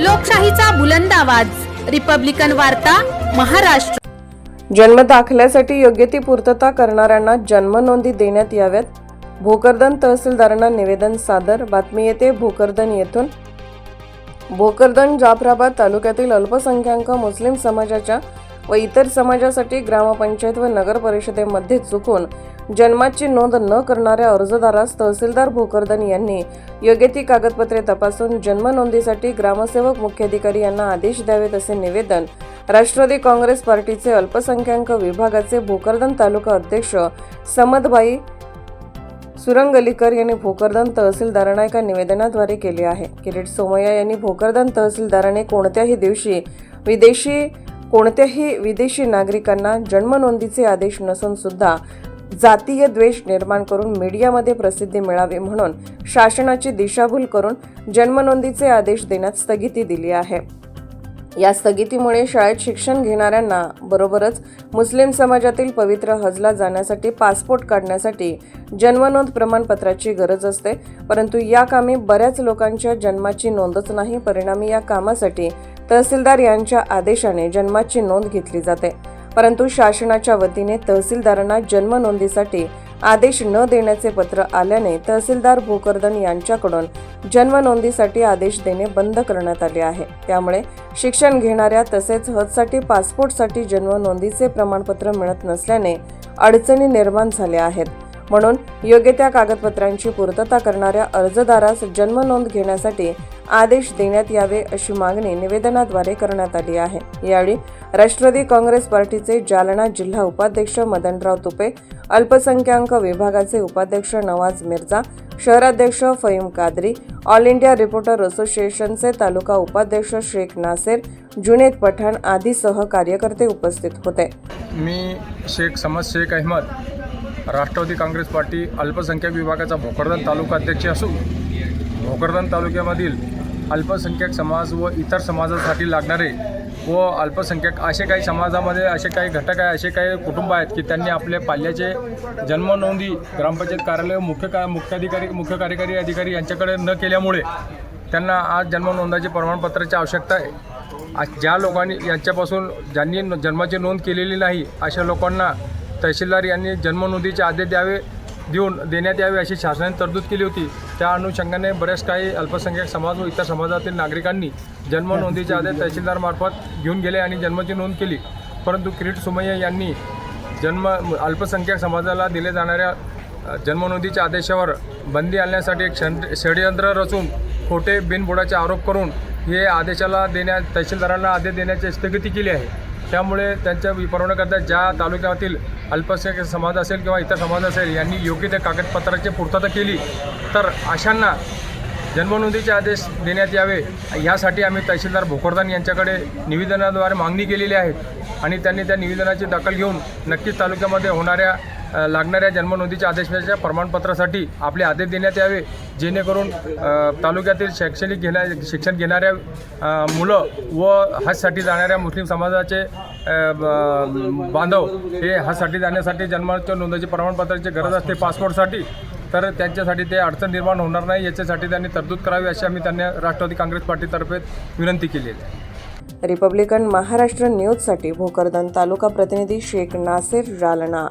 लोकशाहीचा बुलंद आवाज. रिपब्लिकन वार्ता महाराष्ट्र. जन्म दाखल्यासाठी योग्य ती पूर्तता करणाऱ्यांना जन्म नोंदी देण्यात याव्यात. भोकरदन तहसीलदारांना निवेदन सादर. बातमी येते भोकरदन येथून. भोकरदन जाफराबाद तालुक्यातील अल्पसंख्याक मुस्लिम समाजाच्या व इतर समाजासाठी ग्रामपंचायत व नगर परिषदेमध्ये चुकून जन्माची नोंद न करणाऱ्या अर्जदारास तहसीलदार भोकरदन यांनी योग्य ती कागदपत्रे तपासून जन्म नोंदीसाठी ग्रामसेवक मुख्याधिकारी यांना आदेश द्यावेत असे निवेदन राष्ट्रवादी काँग्रेस पार्टीचे अल्पसंख्याक विभागाचे भोकरदन तालुका अध्यक्ष समदबाई सुरंगलीकर यांनी भोकरदन तहसीलदारांना एका निवेदनाद्वारे केले आहे. किरीट सोमय्या यांनी भोकरदन तहसीलदाराने कोणत्याही दिवशी विदेशी कोणत्याही विदेशी नागरिकांना जन्म नोंदीचे आदेश नसून सुद्धा जातीय द्वेष निर्माण करून मीडियामध्ये प्रसिद्धी मिळावी म्हणून शासनाची दिशाभूल करून जन्मनोंदीचे आदेश देण्यात स्थगिती दिली आहे. या स्थगितीमुळे शाळेत शिक्षण घेणाऱ्यांना बरोबरच मुस्लिम समाजातील पवित्र हजला जाण्यासाठी पासपोर्ट काढण्यासाठी जन्मनोंद प्रमाणपत्राची गरज असते परंतु या कामी बऱ्याच लोकांच्या जन्माची नोंदच नाही परिणामी या कामासाठी तहसीलदार यांच्या आदेशाने जन्माची नोंद घेतली जाते. परंतु शासनाच्या वतीने तहसीलदारांना जन्म नोंदीसाठी आदेश न देण्याचे पत्र आल्याने तहसीलदार भोकरदन यांच्याकडून जन्म नोंदीसाठी आदेश देणे बंद करण्यात आले आहे. त्यामुळे शिक्षण घेणाऱ्या तसेच हजसाठी पासपोर्टसाठी जन्म नोंदीचे प्रमाणपत्र मिळत नसल्याने अडचणी निर्माण झाल्या आहेत. म्हणून योग्य त्या कागदपत्रांची पूर्तता करणाऱ्या अर्जदारास जन्म नोंद घेण्यासाठी आदेश देण्यात यावे अशी मागणी निवेदनाद्वारे करण्यात आली आहे. यावेळी राष्ट्रवादी काँग्रेस पार्टीचे जालना जिल्हा उपाध्यक्ष मदनराव तुपे अल्पसंख्याक विभागाचे उपाध्यक्ष नवाज मिर्झा शहराध्यक्ष Faheem Qadri all India reporter असोसिएशनचे तालुका उपाध्यक्ष शेख नासेर जुनेद पठाण आदीसह कार्यकर्ते उपस्थित होते. मी शेख समज शेख अहमद राष्ट्रवादी काँग्रेस पार्टी अल्पसंख्याक विभागाचा भोकरदन तालुका अध्यक्ष असून भोकरदन तालुक्यामधील अल्पसंख्याक समाज व इतर समाजासाठी लागणारे व अल्पसंख्याक असे काही समाजामध्ये असे काही घटक आहे असे काही कुटुंब आहेत की त्यांनी आपल्या पाल्याचे जन्म नोंदी ग्रामपंचायत कार्यालय मुख्य का मुख्याधिकारी मुख्य कार्यकारी अधिकारी यांच्याकडे न केल्यामुळे त्यांना आज जन्म नोंदाचे प्रमाणपत्राची आवश्यकता आहे. आज ज्या लोकांनी यांच्यापासून ज्यांनी न- जन्माची नोंद केलेली नाही अशा लोकांना तहसीलदार यांनी जन्म नोंदीचे आदेश द्यावे. देऊन देण्यात यावी अशी शासनाने तरतूद केली होती. त्या अनुषंगाने बऱ्याच काही अल्पसंख्याक समाज व इतर समाजातील नागरिकांनी जन्म नोंदीचे आदेश तहसीलदारमार्फत घेऊन गेले आणि जन्माची नोंद केली. परंतु किरीट सुमय्या यांनी जन्म अल्पसंख्याक समाजाला दिले जाणाऱ्या जन्मनोंदीच्या आदेशावर बंदी आणण्यासाठी एक षड षडयंत्र रचून खोटे बिनबुडाचे आरोप करून हे आदेशाला देण्या तहसीलदारांना आदेश देण्याची स्थगिती केली आहे. त्यामुळे त्यांच्या विपरवण्याकरता ज्या तालुक्यातील अल्पसंख्याक समाज असेल किंवा इतर समाज असेल यांनी योग्य त्या कागदपत्राची पूर्तता केली. तर अशांना जन्मनोंदीचे आदेश देण्यात यावे यासाठी आम्ही तहसीलदार भोकरदान यांच्याकडे निवेदनाद्वारे मागणी केलेली आहे. आणि त्यांनी त्या निवेदनाची दखल घेऊन नक्कीच तालुक्यामध्ये होणाऱ्या लागणाऱ्या जन्मनोंदीच्या आदेशाच्या प्रमाणपत्रासाठी आपले आदेश देण्यात यावे जेणेकरून तालुक्यातील शैक्षणिक घेण्या शिक्षण घेणाऱ्या मुलं व हजसाठी जाणाऱ्या मुस्लिम समाजाचे बांधव हे हजसाठी जाण्यासाठी जन्माच्या नोंदीची प्रमाणपत्राची गरज असते पासपोर्टसाठी. तर त्यांच्यासाठी ते अडचण निर्माण होणार नाही याच्यासाठी त्यांनी तरतूद करावी अशी आम्ही त्यांना राष्ट्रवादी काँग्रेस पार्टीतर्फे विनंती केली आहे. रिपब्लिकन महाराष्ट्र न्यूजसाठी भोकरदन तालुका प्रतिनिधी शेख नासिर जालना